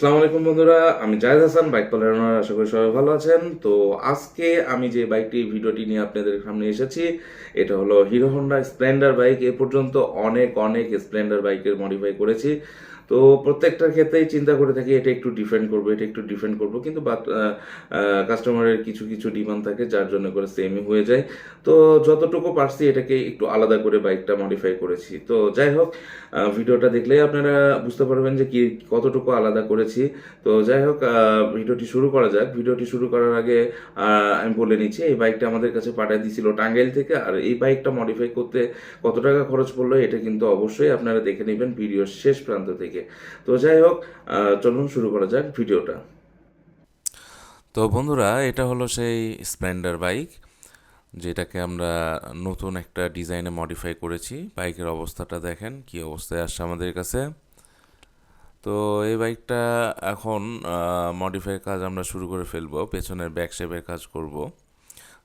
আসসালামু আলাইকুম বন্ধুরা, আমি জায়েদ হাসান, বাইক পালানোর আশা করি সবাই ভালো আছেন। তো আজকে আমি যে বাইকটি, ভিডিওটি নিয়ে আপনাদের সামনে এসেছি, এটা হলো হিরো হন্ডা স্প্লেন্ডার বাইক। এ পর্যন্ত অনেক অনেক স্প্লেন্ডার বাইকের মডিফাই করেছি। তো প্রত্যেকটার ক্ষেত্রেই চিন্তা করে থাকি, এটা একটু ডিফেন্ড করব, এটা একটু ডিফেন্ড করব। কিন্তু কাস্টমারের কিছু কিছু ডিমান্ড থাকে যার জন্য করে সেমই হয়ে যায়। তো যতটুকু পারছি এটাকে একটু আলাদা করে বাইকটা মডিফাই করেছি। তো যাই হোক ভিডিওটা দেখলেই আপনারা বুঝতে পারবেন যে কি, কতটুকু আলাদা করেছি। তো যাই হোক ভিডিওটি শুরু করা যাক। ভিডিওটি শুরু করার আগে আমি বলে নিচ্ছি, এই বাইকটা আমাদের কাছে পাঠিয়ে দিয়েছিল টাঙ্গাইল থেকে। আর এই বাইকটা মডিফাই করতে কত টাকা খরচ পড়ল, এটা কিন্তু অবশ্যই আপনারা দেখে নেবেন ভিডিওর শেষ প্রান্ত থেকে। তো যাই হোক চলুন শুরু করা যাক ভিডিওটা। তো বন্ধুরা, এটা হলো সেই স্প্লেন্ডার বাইক যেটাকে আমরা নতুন একটা ডিজাইনে মডিফাই করেছি। বাইকের অবস্থাটা দেখেন, কি অবস্থায় আসছে আমাদের কাছে। তো এই বাইকটা এখন মডিফাই কাজ আমরা শুরু করে ফেলব, পেছনের ব্যাক শেপের কাজ করব।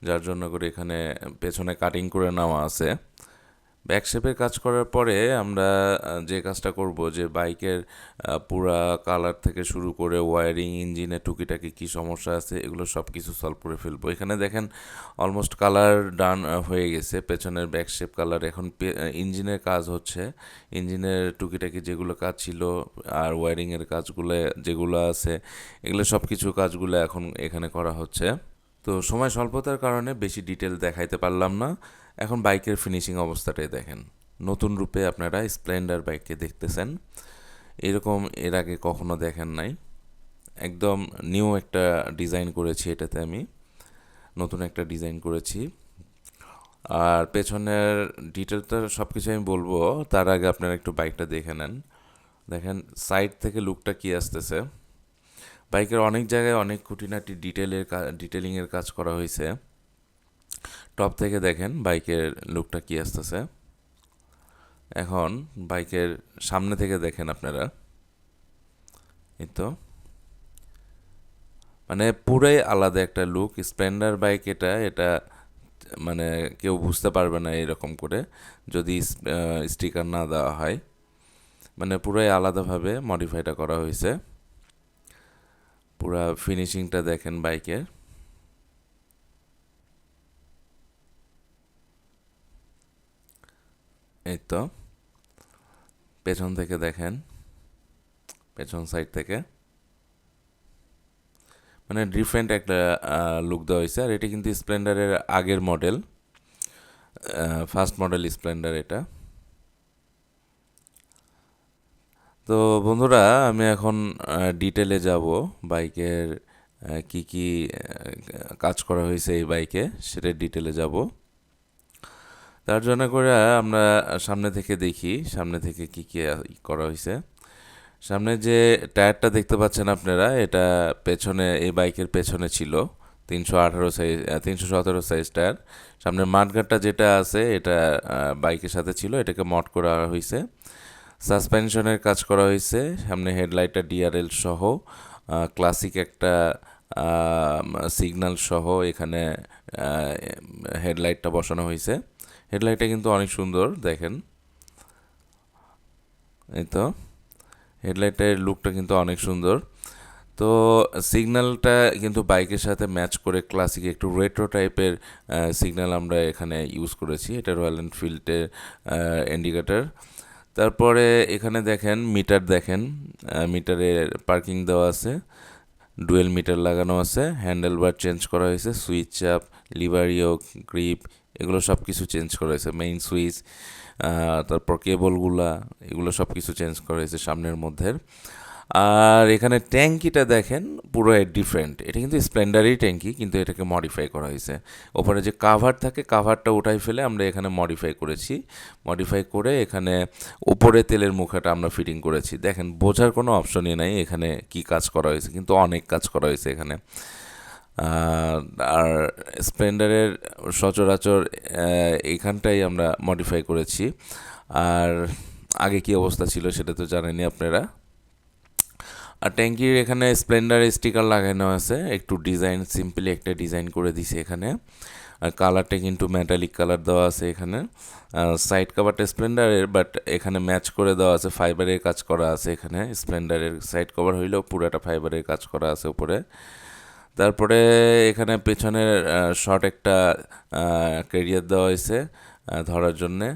যার জন্য করে এখানে পেছনে কাটিং করে নেওয়া আছে। ব্যাক শেপের কাজ করার পরে আমরা যে কাজটা করব যে বাইকের পুরা কালার থেকে শুরু করে ওয়ারিং ইঞ্জিনে টুকিটাকি কী সমস্যা আছে, এগুলো সব কিছু সলভ করে ফেলব। এখানে দেখেন অলমোস্ট কালার ডান হয়ে গেছে। পেছনের ব্যাক শেপ কালার এখন ইঞ্জিনের কাজ হচ্ছে। ইঞ্জিনের টুকিটাকি যেগুলো কাজ ছিল আর ওয়ারিংয়ের কাজগুলো, যেগুলো আছে, এগুলো সব কিছু কাজগুলো এখন এখানে করা হচ্ছে। তো সময় স্বল্পতার কারণে বেশি ডিটেল দেখাইতে পারলাম না। এখন বাইকের ফিনিশিং অবস্থাটাই দেখেন। নতুন রূপে আপনারা স্প্লেন্ডার বাইককে দেখতেছেন। এরকম এর আগে কখনো দেখেন নাই। একদম নিউ একটা ডিজাইন করেছি এটাতে আমি। নতুন একটা ডিজাইন করেছি। আর পেছনের ডিটেলটা সব কিছু আমি বলব। তার আগে আপনারা একটু বাইকটা দেখে নেন। দেখেন সাইড থেকে লুকটা কি আসতেছে? বাইকের অনেক জায়গায় অনেক খুঁটিনাটি ডিটেলের ডিটেলিংয়ের কাজ করা হয়েছে। টপ থেকে দেখেন বাইকের লুকটা কি আসতেছে। এখন বাইকের সামনে থেকে দেখেন আপনারা। এই তো। মানে পুরাই আলাদা একটা লুক। স্প্লেন্ডার বাইক এটা এটা মানে কেউ বুঝতে পারবে না এরকম করে। যদি স্টিকার না দেওয়া হয়। মানে পুরাই আলাদাভাবে মডিফাইটা করা হয়েছে। পুরা ফিনিশিংটা দেখেন বাইকের। এই তো পেছন থেকে দেখেন, পেছন সাইড থেকে। মানে ডিফারেন্ট একটা লুক দেওয়া হয়েছে। আর এটা কিন্তু স্প্লেন্ডারের আগের মডেল ফার্স্ট মডেল স্প্লেন্ডার এটা। তো বন্ধুরা, আমি এখন ডিটেলে যাব বাইকের কি কি কাজ করা হয়েছে এই বাইকে সেটা ডিটেলে যাব। তার জন্য করে আমরা সামনে থেকে দেখি, সামনে থেকে কি কি করা হয়েছে সামনে যে টায়ারটা দেখতে পাচ্ছেন আপনারা, এটা পেছনে, এই বাইকের পেছনে ছিল, তিনশো আঠারো সাইজ তিনশো সতেরো সাইজ টায়ার। সামনের মাঠঘাটটা যেটা আছে, এটা বাইকের সাথে ছিল, এটাকে মড করা হয়েছে সাসপেনশনের কাজ করা হয়েছে সামনে হেডলাইটটা ডিআরএল সহ ক্লাসিক একটা সিগন্যাল সহ এখানে হেডলাইটটা বসানো হয়েছে হেডলাইটটা কিন্তু অনেক সুন্দর, দেখেন। এই তো, হেডলাইটের লুকটা কিন্তু অনেক সুন্দর। তো সিগন্যালটা কিন্তু বাইকের সাথে ম্যাচ করে ক্লাসিক একটু রেট্রো টাইপের সিগন্যাল আমরা এখানে ইউজ করেছি। এটা রয়্যাল এনফিল্ডের ইন্ডিকেটার। তারপরে এখানে দেখেন, মিটার দেখেন মিটারের পার্কিং দেওয়া আছে। ডুয়েল মিটার লাগানো আছে হ্যান্ডেল বার চেঞ্জ করা হয়েছে, সুইচ চাপ লিভারিও গ্রিপ এগুলো সব কিছু চেঞ্জ করা হয়েছে। মেইন সুইচ তারপর কেবলগুলা, এগুলো সব কিছু চেঞ্জ করা হয়েছে সামনের মধ্যে। আর এখানে ট্যাঙ্কিটা দেখেন পুরো ডিফারেন্ট এটা কিন্তু স্প্লেন্ডারই ট্যাঙ্কি, কিন্তু এটাকে মডিফাই করা হয়েছে। ওপরে যে কাভার থাকে কাভারটা উঠাই ফেলে আমরা এখানে মডিফাই করেছি। মডিফাই করে এখানে উপরে তেলের মুখাটা আমরা ফিটিং করেছি। দেখেন, বোঝার কোনো অপশনই নাই এখানে কি কাজ করা হয়েছে, কিন্তু অনেক কাজ করা হয়েছে এখানে। আর স্প্লেন্ডারের সচরাচর আহ, এইখানটাই আমরা মডিফাই করেছি। আর আগে কি অবস্থা ছিল সেটা তো জানেনই আপনারা। আর ট্যাঙ্কির এখানে স্প্লেন্ডার স্টিকার লাগানো আছে। একটু ডিজাইন সিম্পলি একটা ডিজাইন করে দিছে এখানে। আর কালারটা কিন্তু মেটালিক কালার দেওয়া আছে এখানে। সাইড কাভারটা স্প্লেন্ডারের বাট এখানে ম্যাচ করে দেওয়া আছে ফাইবারের কাজ করা আছে এখানে। স্প্লেন্ডারের সাইড কভার হইলেও পুরাটা ফাইবারের কাজ করা আছে উপরে। তারপরে এখানে পেছনের শর্ট একটা ক্যারিয়ার দেওয়া হয়েছে ধরার জন্যে।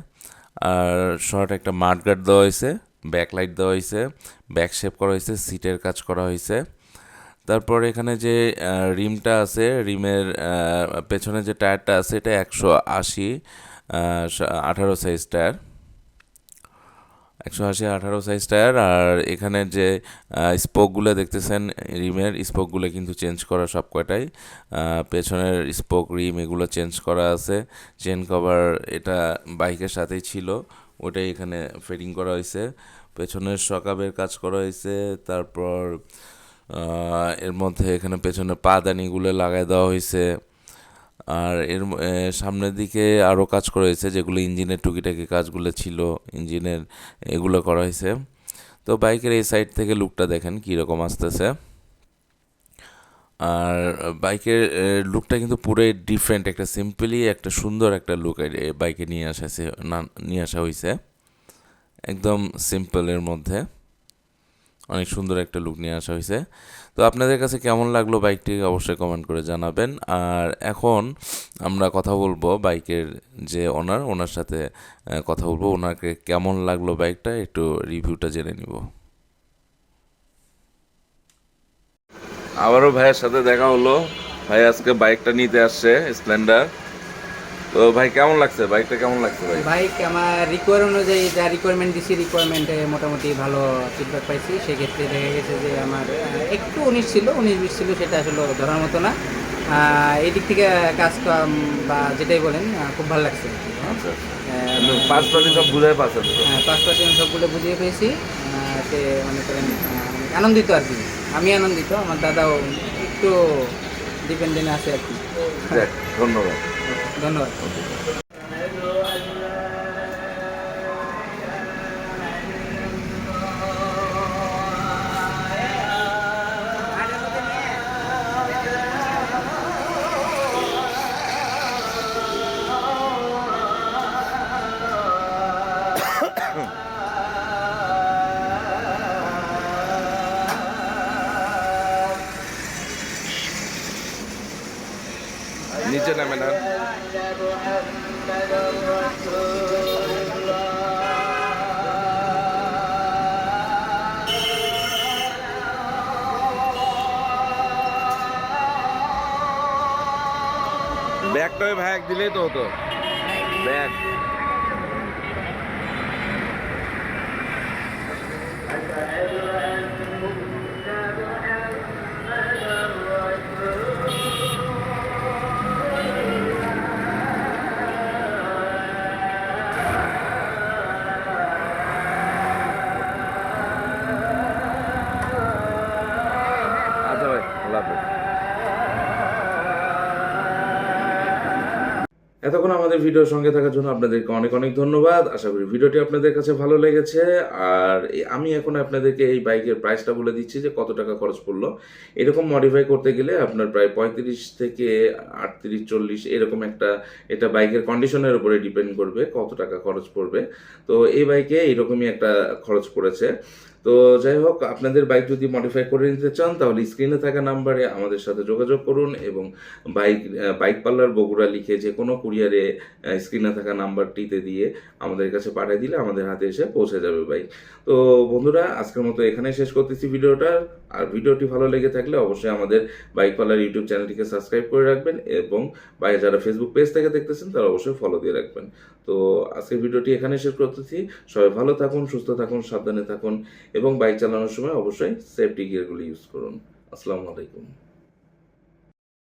আর শর্ট একটা মাঠগার্ড দেওয়া হয়েছে ব্যাকলাইট দেওয়া হয়েছে ব্যাক শেপ করা হয়েছে সিটের কাজ করা হয়েছে। তারপর এখানে যে রিমটা আছে, রিমের পেছনে যে টায়ারটা আছে, এটা একশো আশি আঠারো সাইজ টায়ার। একশো আশি, আঠারো সাইজ টায়ার আর এখানে যে স্পোকগুলো দেখতেছেন, রিমের স্পোকগুলো কিন্তু চেঞ্জ করা সব কয়টাই। পেছনের স্পোক রিম এগুলো চেঞ্জ করা আছে। চেন কভার এটা বাইকের সাথেই ছিল, ওটাই এখানে ফিটিং করা হয়েছে। পেছনের সকাবের কাজ করা হয়েছে, তারপর এর মধ্যে এখানে পেছনে পাদানিগুলো লাগাই দেওয়া হয়েছে। আর এর সামনের দিকে আরও কাজ করা হয়েছে, যেগুলো ইঞ্জিনের টুকিটাকি কাজগুলো ছিল, ইঞ্জিনের এগুলো করা হয়েছে। তো বাইকের এই সাইড থেকে লুকটা দেখেন কীরকম আসতেছে। আর বাইকের লুকটা কিন্তু পুরোই ডিফারেন্ট একটা সিম্পলি একটা সুন্দর একটা লুক বাইকে নিয়ে আসা নিয়ে আসা হয়েছে। একদম সিম্পলের মধ্যে। অনেক সুন্দর একটা লুক নিয়ে আসা হয়েছে। তো আপনাদের কাছে কেমন লাগল বাইকটি অবশ্যই কমেন্ট করে জানাবেন। আর এখন আমরা কথা বলব বাইকের যে ওনার ওনার সাথে কথা বলব। ওনাকে কেমন লাগল বাইকটা একটু রিভিউটা জেনে নিব। আবারও ভাইয়ের সাথে দেখা হলো। ভাই আজকে বাইকটা নিতে আসছে স্প্লেন্ডার তো ভাই কেমন লাগছে? বাইকটা কেমন লাগছে ভাই? বাইক আমার রিকোয়ার অনুযায়ী যা রিকোয়ারমেন্ট দিছি রিকোয়ারমেন্টে মোটামুটি ভালো ফিডব্যাক পাইছি। সেক্ষেত্রে দেখা গেছে যে আমার একটু উনিশ ছিল উনিশ বিশ ছিল সেটা আসলে ধরার মতো না। এই দিক থেকে কাজ কাম বা যেটাই বলেন খুব ভালো লাগছে। আচ্ছা পাঁচ পাটি সব বুঝাই পাচ্ছেন হ্যাঁ, পাঁচ পার্সেন্ট সবগুলো বুঝিয়ে পেয়েছি। এতে মনে করেন আনন্দিত আর কি। আমি আনন্দিত আমার দাদাও একটু ডিপেন্ডেন্ট আছে আর কি। ধন্যবাদ। ধন্যবাদ নিচে নামে না। ব্যাগটা ওই ভাই দিলেই তো হতো। ব্যাগ। আচ্ছা এতক্ষণ আমাদের ভিডিওর সঙ্গে থাকার জন্য আপনাদেরকে অনেক অনেক ধন্যবাদ। আশা করি ভিডিওটি আপনাদের কাছে ভালো লেগেছে। আর আমি এখন আপনাদেরকে এই বাইকের প্রাইসটা বলে দিচ্ছি যে কত টাকা খরচ পড়ল। এরকম মডিফাই করতে গেলে আপনার প্রায় পঁয়ত্রিশ থেকে আটত্রিশ, চল্লিশ এরকম একটা এটা বাইকের কন্ডিশনের উপরে ডিপেন্ড করবে কত টাকা খরচ পড়বে। তো এই বাইকে এরকমই একটা খরচ পড়েছে। তো যাই হোক, আপনাদের বাইক যদি মডিফাই করে নিতে চান, তাহলে স্ক্রিনে থাকা নাম্বারে আমাদের সাথে যোগাযোগ করুন এবং বাইক বাইক পার্লার বগুড়া লিখে যে কোনো কুরিয়ারে স্ক্রিনে থাকা নাম্বারটিতে দিয়ে আমাদের কাছে পাঠিয়ে দিলে আমাদের হাতে এসে পৌঁছে যাবে বাইক তো বন্ধুরা, আজকের মতো এখানে শেষ করতেছি ভিডিওটা। আর ভিডিওটি ভালো লেগে থাকলে অবশ্যই আমাদের বাইক পার্লার ইউটিউব চ্যানেলটিকে সাবস্ক্রাইব করে রাখবেন এবং বাই যারা ফেসবুক পেজ থেকে দেখতেছেন, তারা অবশ্যই ফলো দিয়ে রাখবেন। তো আজকের ভিডিওটি এখানে শেষ করতেছি। সবাই ভালো থাকুন, সুস্থ থাকুন, সাবধানে থাকুন এবং বাইক চালানোর সময় অবশ্যই সেফটি গিয়ারগুলি ইউজ করুন। আসসালামু আলাইকুম।